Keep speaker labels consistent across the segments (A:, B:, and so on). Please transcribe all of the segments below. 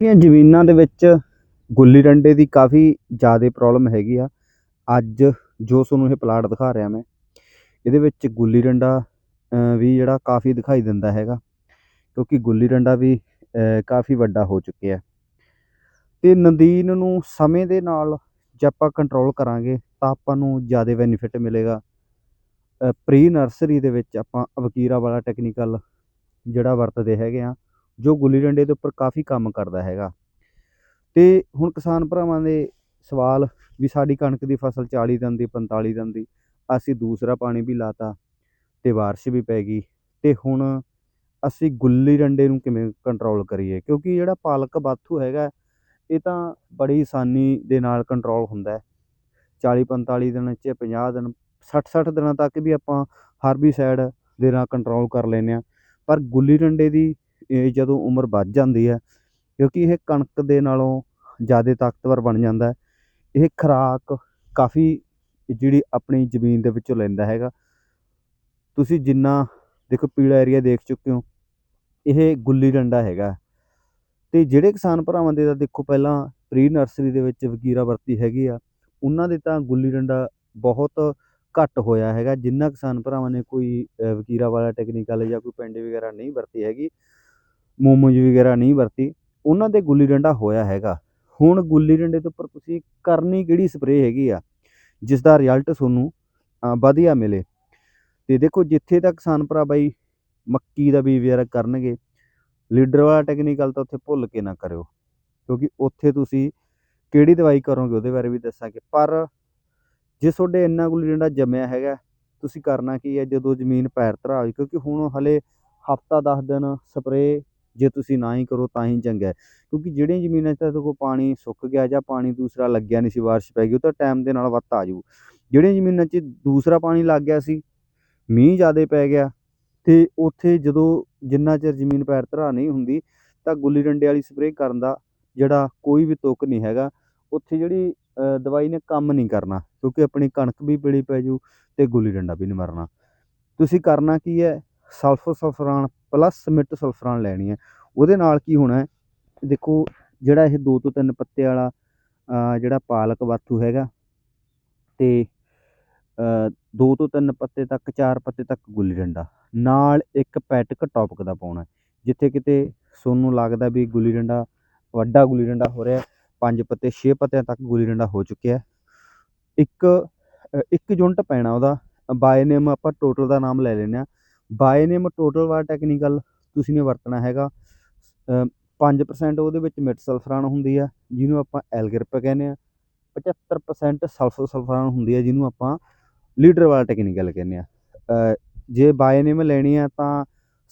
A: ਜਿਹੜੀਆਂ ਜ਼ਮੀਨਾਂ ਦੇ ਵਿੱਚ ਗੁੱਲੀ ਡੰਡੇ ਦੀ ਕਾਫੀ ਜ਼ਿਆਦਾ ਪ੍ਰੋਬਲਮ ਹੈਗੀ ਆ। ਅੱਜ ਜੋ ਤੁਹਾਨੂੰ ਇਹ ਪਲਾਟ ਦਿਖਾ ਰਿਹਾ ਮੈਂ। ਇਹਦੇ ਵਿੱਚ ਗੁੱਲੀ ਡੰਡਾ ਵੀ ਜਿਹੜਾ ਕਾਫੀ ਦਿਖਾਈ ਦਿੰਦਾ ਹੈਗਾ, ਕਿਉਂਕਿ ਗੁੱਲੀ ਡੰਡਾ ਵੀ ਕਾਫੀ ਵੱਡਾ ਹੋ ਚੁੱਕਿਆ ਤੇ ਨਦੀਨ ਨੂੰ ਸਮੇਂ ਦੇ ਨਾਲ ਜੇ ਆਪਾਂ ਕੰਟਰੋਲ ਕਰਾਂਗੇ, ਤਾਂ ਆਪਾਂ ਨੂੰ ਜ਼ਿਆਦਾ ਬੈਨੀਫਿਟ ਮਿਲੇਗਾ। ਪ੍ਰੀ ਨਰਸਰੀ ਦੇ ਵਿੱਚ ਆਪਾਂ ਵਕੀਰਾ ਵਾਲਾ ਟੈਕਨੀਕਲ ਜਿਹੜਾ ਵਰਤਦੇ ਹੈਗੇ ਆ ਜੋ ਗੁੱਲੀ ਡੰਡੇ ਦੇ ਉੱਪਰ ਕਾਫੀ ਕੰਮ ਕਰਦਾ ਹੈਗਾ। ਤੇ ਹੁਣ ਕਿਸਾਨ ਭਰਾਵਾਂ ਦੇ ਸਵਾਲ ਵੀ ਸਾਡੀ ਕਣਕ ਦੀ ਫਸਲ 40 ਦਿਨ ਦੀ 45 ਦਿਨ ਦੀ, ਅਸੀਂ ਦੂਸਰਾ ਪਾਣੀ ਵੀ ਲਾਤਾ ਤੇ ਬਾਰਿਸ਼ ਵੀ ਪੈ ਗਈ ਤੇ ਹੁਣ ਅਸੀਂ ਗੁੱਲੀ ਡੰਡੇ ਨੂੰ ਕਿਵੇਂ ਕੰਟਰੋਲ ਕਰੀਏ? ਕਿਉਂਕਿ ਜਿਹੜਾ ਪਾਲਕ ਬਾਥੂ ਹੈਗਾ, ਇਹ ਤਾਂ ਬੜੀ ਆਸਾਨੀ ਦੇ ਨਾਲ ਕੰਟਰੋਲ ਹੁੰਦਾ ਹੈ। 40 45 ਦਿਨ ਚ 50 ਦਿਨ 60 60 ਦਿਨਾਂ ਤੱਕ ਵੀ ਆਪਾਂ ਹਰਬੀਸਾਈਡ ਦੇ ਨਾਲ ਕੰਟਰੋਲ ਕਰ ਲੈਂਦੇ ਆ ਪਰ ਗੁੱਲੀ ਡੰਡੇ ਦੀ ਇਹ ਜਦੋਂ ਉਮਰ ਵੱਧ ਜਾਂਦੀ ਹੈ ਕਿਉਂਕਿ ਇਹ ਕਣਕ ਦੇ ਨਾਲੋਂ ਜ਼ਿਆਦਾ ਤਾਕਤਵਰ ਬਣ ਜਾਂਦਾ ਇਹ ਖੁਰਾਕ ਕਾਫੀ ਜਿਹੜੀ ਆਪਣੀ ਜ਼ਮੀਨ ਦੇ ਵਿੱਚੋਂ ਲੈਂਦਾ ਹੈਗਾ। ਤੁਸੀਂ ਜਿੰਨਾ ਦੇਖੋ ਪੀਲਾ ਏਰੀਆ ਦੇਖ ਚੁੱਕੇ ਹੋ ਇਹ ਗੁੱਲੀ ਡੰਡਾ ਹੈਗਾ। ਤੇ ਜਿਹੜੇ ਕਿਸਾਨ ਭਰਾਵਾਂ ਦੇ ਤਾਂ ਦੇਖੋ ਪਹਿਲਾਂ ਪ੍ਰੀ ਨਰਸਰੀ ਦੇ ਵਿੱਚ ਵਕੀਰਾ ਵਰਤੀ ਹੈਗੀ ਆ ਉਹਨਾਂ ਦੇ ਤਾਂ ਗੁੱਲੀ ਡੰਡਾ ਬਹੁਤ ਘੱਟ ਹੋਇਆ ਹੈਗਾ। ਜਿੰਨਾ ਕਿਸਾਨ ਭਰਾਵਾਂ ਨੇ ਕੋਈ ਅ, ਵਕੀਰਾ ਵਾਲਾ ਟੈਕਨੀਕਲ ਜਾਂ ਕੋਈ ਪਿੰਡ ਵਗੈਰਾ ਨਹੀਂ ਵਰਤੀ ਹੈਗੀ ਮੋਮੋਜ ਵਗੈਰਾ ਨਹੀਂ ਵਰਤੀ, ਉਹਨਾਂ 'ਤੇ ਗੁੱਲੀ ਡੰਡਾ ਹੋਇਆ ਹੈਗਾ। ਹੁਣ ਗੁੱਲੀ ਡੰਡੇ ਦੇ ਉੱਪਰ ਤੁਸੀਂ ਕਰਨੀ ਕਿਹੜੀ ਸਪਰੇਅ ਹੈਗੀ ਆ? ਜਿਸ ਦਾ ਰਿਜ਼ਲਟ ਤੁਹਾਨੂੰ ਵਧੀਆ ਮਿਲੇ। ਅਤੇ ਦੇਖੋ, ਜਿੱਥੇ ਤੱਕ ਕਿਸਾਨ ਭਰਾ ਬਾਈ ਮੱਕੀ ਦਾ ਬੀਜ ਵਗੈਰਾ ਕਰਨਗੇ, ਲੀਡਰ ਵਾਲਾ ਟੈਕਨੀਕਲ ਤਾਂ ਉੱਥੇ ਭੁੱਲ ਕੇ ਨਾ ਕਰਿਓ। ਕਿਉਂਕਿ ਉੱਥੇ ਤੁਸੀਂ ਕਿਹੜੀ ਦਵਾਈ ਕਰੋਗੇ ਉਹਦੇ ਬਾਰੇ ਵੀ ਦੱਸਾਂਗੇ। ਪਰ ਜੇ ਤੁਹਾਡੇ ਇੰਨਾ ਗੁੱਲੀ ਡੰਡਾ ਜੰਮਿਆ ਹੈਗਾ, ਤੁਸੀਂ ਕਰਨਾ ਕੀ ਹੈ? ਜਦੋਂ ਜ਼ਮੀਨ ਪੈਰ ਧਰਾ ਹੋਈ ਕਿਉਂਕਿ ਹੁਣ ਹਲੇ ਹਫਤਾ 10 ਦਿਨ ਸਪਰੇਅ ਜੇ ਤੁਸੀਂ ਨਾ ਹੀ ਕਰੋ ਤਾਂ ਹੀ ਚੰਗਾ ਹੈ। ਕਿਉਂਕਿ ਜਿਹੜੀਆਂ ਜ਼ਮੀਨਾਂ 'ਚ ਤੁਹਾਡੇ ਕੋਲ ਪਾਣੀ ਸੁੱਕ ਗਿਆ ਜਾਂ ਪਾਣੀ ਦੂਸਰਾ ਲੱਗਿਆ ਨਹੀਂ ਸੀ, ਬਾਰਿਸ਼ ਪੈ ਗਈ, ਉਹ ਤਾਂ ਟਾਈਮ ਦੇ ਨਾਲ ਵੱਧ ਆ ਜਾਊ। ਜਿਹੜੀਆਂ ਜ਼ਮੀਨਾਂ 'ਚ ਦੂਸਰਾ ਪਾਣੀ ਲੱਗ ਗਿਆ ਸੀ, ਮੀਂਹ ਜ਼ਿਆਦਾ ਪੈ ਗਿਆ ਤੇ ਉੱਥੇ ਜਦੋਂ ਜਿੰਨਾ ਚਿਰ ਜ਼ਮੀਨ ਪੈਰ ਧਰਾ ਨਹੀਂ ਹੁੰਦੀ, ਤਾਂ ਗੁੱਲੀ ਡੰਡੇ ਵਾਲੀ ਸਪਰੇਅ ਕਰਨ ਦਾ ਜਿਹੜਾ ਕੋਈ ਵੀ ਤੁੱਕ ਨਹੀਂ ਹੈਗਾ, ਉੱਥੇ ਜਿਹੜੀ ਦਵਾਈ ਨੇ ਕੰਮ ਨਹੀਂ ਕਰਨਾ, ਕਿਉਂਕਿ ਆਪਣੀ ਕਣਕ ਵੀ ਪੀਲੀ ਪੈ ਜੂ ਤੇ ਗੁੱਲੀ ਡੰਡਾ ਵੀ ਨਹੀਂ ਮਰਨਾ। ਤੁਸੀਂ ਕਰਨਾ ਕੀ ਹੈ? ਸਲਫੋ ਸਲਫਰਾਨ ਪਲੱਸ ਮਿੱਟ ਸਲਫਰਾਨ ਲੈਣੀ ਹੈ। ਉਹਦੇ ਨਾਲ ਕੀ ਹੋਣਾ ਹੈ? ਦੇਖੋ, ਜਿਹੜਾ ਇਹ ਦੋ ਤੋਂ ਤਿੰਨ ਪੱਤੇ ਵਾਲਾ ਜਿਹੜਾ ਪਾਲਕ ਬਾਥੂ ਹੈਗਾ ਤੇ ਦੋ ਤੋਂ ਤਿੰਨ ਪੱਤੇ ਤੱਕ, ਚਾਰ ਪੱਤੇ ਤੱਕ ਗੁੱਲੀ ਡੰਡਾ ਨਾਲ ਇੱਕ ਪੈਟਕ ਟੌਪਕ ਦਾ ਪਾਉਣਾ ਜਿੱਥੇ ਕਿਤੇ ਸੋਨੂੰ ਲੱਗਦਾ ਵੀ ਗੁੱਲੀ ਡੰਡਾ, ਵੱਡਾ ਗੁੱਲੀ ਡੰਡਾ ਹੋ ਰਿਹਾ ਪੰਜ ਪੱਤੇ, ਛੇ ਪੱਤਿਆਂ ਤੱਕ ਗੁੱਲੀ ਡੰਡਾ ਹੋ ਚੁੱਕਿਆ ਇੱਕ ਇੱਕ ਯੂਨਿਟ ਪੈਣਾ ਉਹਦਾ। ਬਾਏ ਨੇਮ ਆਪਾਂ ਟੋਟਲ ਦਾ ਨਾਮ ਲੈ ਲੈਂਦੇ ਹਾਂ ਬਾਇਨੇਮ ਟੋਟਲ ਵਾ ਟੈਕਨੀਕਲ ਤੁਸੀਂ ਨੇ ਵਰਤਣਾ ਹੈਗਾ। ਅ, 5% ਉਹਦੇ ਵਿੱਚ ਮਿਟ ਸਲਫਰਾਨ ਹੁੰਦੀ ਆ ਜਿਹਨੂੰ ਆਪਾਂ ਐਲਗ੍ਰਿਪ ਕਹਿੰਦੇ ਆ। 75% ਸਲਫਰ ਸਲਫਰਾਨ ਹੁੰਦੀ ਆ ਜਿਹਨੂੰ ਆਪਾਂ ਲੀਡਰ ਵਾਲਾ ਟੈਕਨੀਕਲ ਕਹਿੰਦੇ ਆ। ਜੇ ਬਾਏ ਨੇਮ ਲੈਣੀ ਆ ਤਾਂ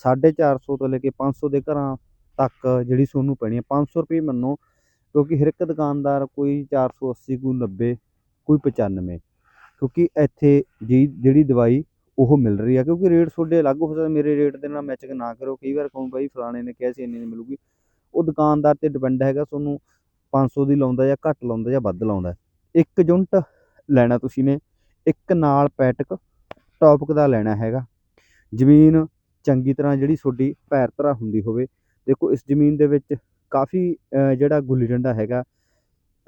A: 450 ਤੋਂ ਲੈ ਕੇ 500 ਦੇ ਘਰਾਂ ਤੱਕ ਜਿਹੜੀ ਤੁਹਾਨੂੰ ਪੈਣੀ ਆ। 500 ਰੁਪਏ ਮੰਨੋ ਕਿਉਂਕਿ ਹਰ ਇੱਕ ਦੁਕਾਨਦਾਰ ਕੋਈ 480 ਕੋਈ 90 ਕੋਈ 95 ਕਿਉਂਕਿ ਇੱਥੇ ਜੀ ਜਿਹੜੀ ਦਵਾਈ ਉਹ ਮਿਲ ਰਹੀ ਆ, ਕਿਉਂਕਿ ਰੇਟ ਤੁਹਾਡੇ ਅਲੱਗ ਹੋ ਸਕਦਾ, ਮੇਰੇ ਰੇਟ ਦੇ ਨਾਲ ਮੈਚਿੰਗ ਨਾ ਕਰੋ। ਕਈ ਵਾਰ ਕਹੂੰ ਬਾਈ ਫਲਾਣੇ ਨੇ ਕਿਹਾ ਸੀ ਇੰਨੇ ਦੀ ਮਿਲੂਗੀ। ਉਹ ਦੁਕਾਨਦਾਰ ਤੇ ਡਿਪੈਂਡ ਹੈਗਾ, ਤੁਹਾਨੂੰ 500 ਦੀ ਲਾਉਂਦਾ ਜਾਂ ਘੱਟ ਲਾਉਂਦਾ ਜਾਂ ਵੱਧ ਲਾਉਂਦਾ। ਇੱਕ ਯੂਨਿਟ ਲੈਣਾ ਤੁਸੀਂ ਨੇ, ਇੱਕ ਨਾਲ ਪੈਟਕ ਟੌਪਕ ਦਾ ਲੈਣਾ ਹੈਗਾ। ਜ਼ਮੀਨ ਚੰਗੀ ਤਰ੍ਹਾਂ ਜਿਹੜੀ ਤੁਹਾਡੀ ਪੈਰ ਧਰਾ ਹੁੰਦੀ ਹੋਵੇ। ਦੇਖੋ, ਇਸ ਜ਼ਮੀਨ ਦੇ ਵਿੱਚ ਕਾਫੀ ਜਿਹੜਾ ਗੁੱਲੀ ਡੰਡਾ ਹੈਗਾ,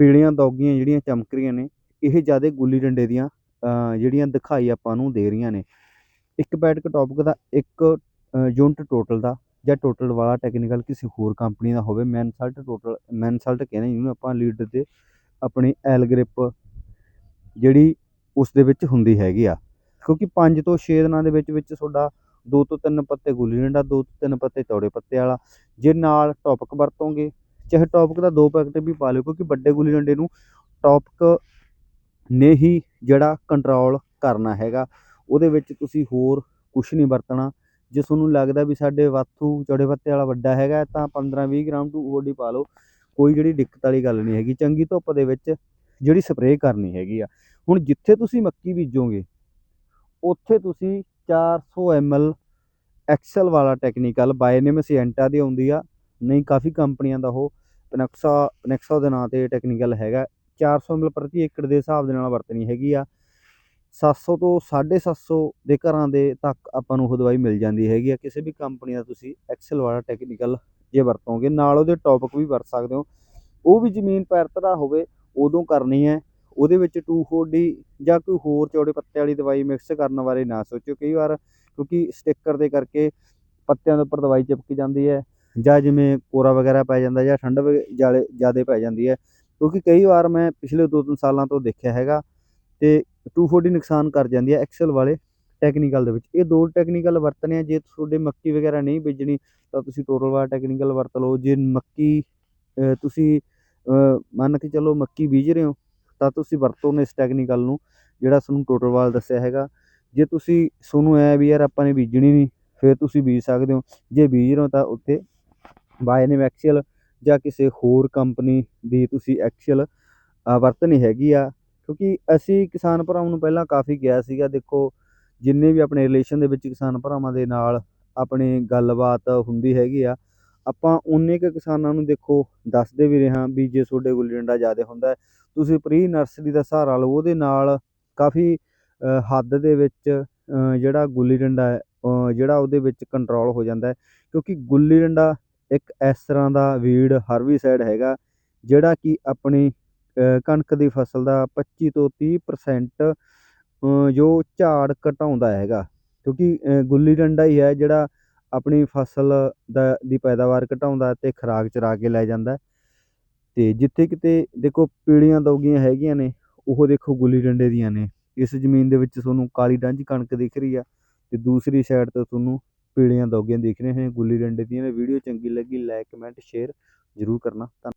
A: ਪੀਲੀਆਂ, ਦੌਗੀਆਂ ਜਿਹੜੀਆਂ ਚਮਕ ਰਹੀਆਂ ਨੇ, ਇਹ ਜ਼ਿਆਦਾ ਗੁੱਲੀ ਡੰਡੇ ਦੀਆਂ ਜਿਹੜੀਆਂ ਦਿਖਾਈ ਆਪਾਂ ਨੂੰ ਦੇ ਰਹੀਆਂ ਨੇ। ਇੱਕ ਪੈਟਕ ਟੌਪਕ ਦਾ ਇੱਕ ਯੂਨਿਟ ਟੋਟਲ ਦਾ ਜਾਂ ਟੋਟਲ ਵਾਲਾ ਟੈਕਨੀਕਲ ਕਿਸੇ ਹੋਰ ਕੰਪਨੀ ਦਾ ਹੋਵੇ ਮੈਨਸਲਟ ਟੋਟਲ ਮੈਨਸਲਟ ਕਹਿੰਦੇ ਜਿਹਨੂੰ ਆਪਾਂ ਲੀਡਰ ਦੇ ਆਪਣੀ ਐਲਗ੍ਰਿਪ ਜਿਹੜੀ ਉਸ ਦੇ ਵਿੱਚ ਹੁੰਦੀ ਹੈਗੀ ਆ। ਕਿਉਂਕਿ 5 ਤੋਂ 6 ਦਿਨਾਂ ਦੇ ਵਿੱਚ ਵਿੱਚ ਤੁਹਾਡਾ ਦੋ ਤੋਂ ਤਿੰਨ ਪੱਤੇ ਗੁੱਲੀ ਡੰਡਾ, ਦੋ ਤੋਂ ਤਿੰਨ ਪੱਤੇ ਤੌੜੇ ਪੱਤੇ ਵਾਲਾ। ਜੇ ਨਾਲ ਟੌਪਕ ਵਰਤੋਂਗੇ, ਚਾਹੇ ਟੌਪਕ ਦਾ ਦੋ ਪੈਕਟ ਵੀ ਪਾ ਲਿਓ, ਕਿਉਂਕਿ ਵੱਡੇ ਗੁੱਲੀ ਡੰਡੇ ਨੂੰ ਟੌਪਕ ਨੇ ਹੀ ਜਿਹੜਾ ਕੰਟਰੋਲ ਕਰਨਾ ਹੈਗਾ, ਉਹਦੇ ਵਿੱਚ ਤੁਸੀਂ ਹੋਰ ਕੁਛ ਨਹੀਂ ਵਰਤਣਾ। ਜੇ ਤੁਹਾਨੂੰ ਲੱਗਦਾ ਵੀ ਸਾਡੇ ਵਾਥੂ ਚੌੜੇ ਪੱਤੇ ਵਾਲਾ ਵੱਡਾ ਹੈਗਾ, ਤਾਂ 15 20 ਗ੍ਰਾਮ ਟੂ ਓਡੀ ਪਾ ਲਓ। ਕੋਈ ਜਿਹੜੀ ਦਿੱਕਤ ਵਾਲੀ ਗੱਲ ਨਹੀਂ ਹੈਗੀ। ਚੰਗੀ ਧੁੱਪ ਦੇ ਵਿੱਚ ਜਿਹੜੀ ਸਪਰੇਅ ਕਰਨੀ ਹੈਗੀ ਆ। ਹੁਣ ਜਿੱਥੇ ਤੁਸੀਂ ਮੱਕੀ ਬੀਜੋਗੇ, ਉੱਥੇ ਤੁਸੀਂ 400 ml ਐਕਸਲ ਵਾਲਾ ਟੈਕਨੀਕਲ ਬਾਇਨੇਮ ਸੀਐਂਟਾ ਦੀ ਆਉਂਦੀ ਆ। ਨਹੀਂ, ਕਾਫੀ ਕੰਪਨੀਆਂ ਦਾ ਉਹ। ਪਨੈਕਸਾ ਪਨੈਕਸਾ ਦੇ ਨਾਂ ਤੇ ਟੈਕਨੀਕਲ ਹੈਗਾ। 400 ml ਪ੍ਰਤੀ ਏਕੜ ਦੇ ਹਿਸਾਬ ਦੇ ਨਾਲ ਵਰਤਣੀ ਹੈਗੀ ਆ। 700 ਤੋਂ 750 ਦੇ ਘਰਾਂ ਦੇ ਤੱਕ ਆਪਾਂ ਨੂੰ ਉਹ ਦਵਾਈ ਮਿਲ ਜਾਂਦੀ ਹੈਗੀ ਆ। ਕਿਸੇ ਵੀ ਕੰਪਨੀ ਦਾ ਤੁਸੀਂ ਐਕਸਲ ਵਾਲਾ ਟੈਕਨੀਕਲ ਜੇ ਵਰਤੋਗੇ ਨਾਲ ਉਹਦੇ ਟੌਪਿਕ ਵੀ ਵਰਤ ਸਕਦੇ ਹੋ। ਉਹ ਵੀ ਜ਼ਮੀਨ ਪੈਰ ਧਰਾ ਹੋਵੇ ਉਦੋਂ ਕਰਨੀ ਹੈ। ਉਹਦੇ ਵਿੱਚ 2,4-D ਜਾਂ ਕੋਈ ਹੋਰ ਚੌੜੇ ਪੱਤੇ ਵਾਲੀ ਦਵਾਈ ਮਿਕਸ ਕਰਨ ਬਾਰੇ ਨਾ ਸੋਚੋ ਕਈ ਵਾਰ ਕਿਉਂਕਿ ਸਟਿੱਕਰ ਦੇ ਕਰਕੇ ਪੱਤਿਆਂ ਦੇ ਉੱਪਰ ਦਵਾਈ ਚਿਪਕ ਜਾਂਦੀ ਹੈ ਜਾਂ ਜਿਵੇਂ ਕੋਰਾ ਵਗੈਰਾ ਪੈ ਜਾਂਦਾ ਜਾਂ ਠੰਡ ਜਾਲੇ ਜ਼ਿਆਦਾ ਪੈ ਜਾਂਦੀ ਹੈ। ਕਿਉਂਕਿ ਕਈ ਵਾਰ ਮੈਂ ਪਿਛਲੇ ਦੋ ਤਿੰਨ ਸਾਲਾਂ ਤੋਂ ਦੇਖਿਆ ਹੈਗਾ ਤੇ 2,4-D ਨੁਕਸਾਨ ਕਰ ਜਾਂਦੀ ਹੈ ਐਕਸਲ ਵਾਲੇ ਟੈਕਨੀਕਲ ਦੇ ਵਿੱਚ। ਇਹ ਦੋ ਟੈਕਨੀਕਲ ਵਰਤਣੇ ਆ ਜੇ ਤੁਹਾਡੇ ਮੱਕੀ ਵਗੈਰਾ ਨਹੀਂ ਬੀਜਣੀ ਤਾਂ ਤੁਸੀਂ ਟੋਟਲ ਵਾਲਾ ਟੈਕਨੀਕਲ ਵਰਤ ਲਓ। ਜੇ ਮੱਕੀ ਤੁਸੀਂ ਮੰਨ ਕੇ ਚੱਲੋ ਮੱਕੀ ਬੀਜ ਰਹੇ ਹੋ ਤਾਂ ਤੁਸੀਂ ਵਰਤੋ ਨੇ ਇਸ ਟੈਕਨੀਕਲ ਨੂੰ ਜਿਹੜਾ ਤੁਹਾਨੂੰ ਟੋਟਲ ਵਾਲ ਦੱਸਿਆ ਹੈਗਾ। ਜੇ ਤੁਸੀਂ ਤੁਹਾਨੂੰ ਐ ਵੀ ਯਾਰ ਆਪਾਂ ਨੇ ਬੀਜਣੀ ਨਹੀਂ ਫਿਰ ਤੁਸੀਂ ਬੀਜ ਸਕਦੇ ਹੋ। ਜੇ ਬੀਜ ਰਹੇ ਹੋ ਤਾਂ ਉੱਤੇ ਬਾਇਨੇਮ ਐਕਸਲ ਜਾਂ ਕਿਸੇ ਹੋਰ ਕੰਪਨੀ ਦੀ ਤੁਸੀਂ ਐਕਚੁਅਲ ਵਰਤਣੀ ਹੈਗੀ ਆ। ਕਿਉਂਕਿ ਅਸੀਂ ਕਿਸਾਨ ਭਰਾਵਾਂ ਨੂੰ ਪਹਿਲਾਂ ਕਾਫੀ ਕਿਹਾ ਸੀਗਾ, ਦੇਖੋ, ਜਿੰਨੇ ਵੀ ਆਪਣੇ ਰਿਲੇਸ਼ਨ ਦੇ ਵਿੱਚ ਕਿਸਾਨ ਭਰਾਵਾਂ ਦੇ ਨਾਲ ਆਪਣੀ ਗੱਲਬਾਤ ਹੁੰਦੀ ਹੈਗੀ ਆ, ਆਪਾਂ ਉਨੇ ਕੁ ਕਿਸਾਨਾਂ ਨੂੰ ਦੇਖੋ, ਦੱਸਦੇ ਵੀ ਰਹੇ ਹਾਂ ਵੀ ਜੇ ਤੁਹਾਡੇ ਗੁੱਲੀ ਡੰਡਾ ਜ਼ਿਆਦਾ ਹੁੰਦਾ ਤੁਸੀਂ ਪ੍ਰੀ ਨਰਸਰੀ ਦਾ ਸਹਾਰਾ ਲਓ, ਉਹਦੇ ਨਾਲ ਕਾਫੀ ਹੱਦ ਦੇ ਵਿੱਚ ਜਿਹੜਾ ਗੁੱਲੀ ਡੰਡਾ ਹੈ ਜਿਹੜਾ ਉਹਦੇ ਵਿੱਚ ਕੰਟਰੋਲ ਹੋ ਜਾਂਦਾ ਕਿਉਂਕਿ ਗੁੱਲੀ ਡੰਡਾ ਇੱਕ ਇਸ ਤਰ੍ਹਾਂ ਦਾ ਵੀਡ ਹਰਬੀਸਾਈਡ ਹੈਗਾ, ਜਿਹੜਾ ਕਿ ਆਪਣੀ ਕਣਕ ਦੀ ਫਸਲ ਦਾ 25 ਤੋਂ ਤੀਹ ਪ੍ਰਸੈਂਟ ਜੋ ਝਾੜ ਘਟਾਉਂਦਾ ਹੈਗਾ। ਕਿਉਂਕਿ ਗੁੱਲੀ ਡੰਡਾ ਹੀ ਹੈ ਜਿਹੜਾ ਆਪਣੀ ਫਸਲ ਦਾ, ਦੀ ਪੈਦਾਵਾਰ ਘਟਾਉਂਦਾ ਅਤੇ ਖੁਰਾਕ ਚਰਾ ਕੇ ਲੈ ਜਾਂਦਾ। ਅਤੇ ਜਿੱਥੇ ਕਿਤੇ ਦੇਖੋ ਪੀਲੀਆਂ ਦੋਗੀਆਂ ਹੈਗੀਆਂ ਨੇ, ਉਹ ਦੇਖੋ ਗੁੱਲੀ ਡੰਡੇ ਦੀਆਂ ਨੇ। ਇਸ ਜ਼ਮੀਨ ਦੇ ਵਿੱਚ ਤੁਹਾਨੂੰ ਕਾਲੀ ਡਾਂਝ ਕਣਕ ਦਿਖ ਰਹੀ ਆ ਅਤੇ ਦੂਸਰੀ ਸਾਈਡ ਤੇ ਤੁਹਾਨੂੰ ਪੀਲੀਆਂ ਦੋਗੀਆਂ ਦੇਖ ਰਹੇ ਨੇ, ਗੁੱਲੀ ਡੰਡੇ ਦੀਆਂ ਨੇ, ਵੀਡੀਓ ਚੰਗੀ ਲੱਗੀ ਲਾਈਕ ਕਮੈਂਟ ਸ਼ੇਅਰ ਜ਼ਰੂਰ ਕਰਨਾ, ਧੰਨ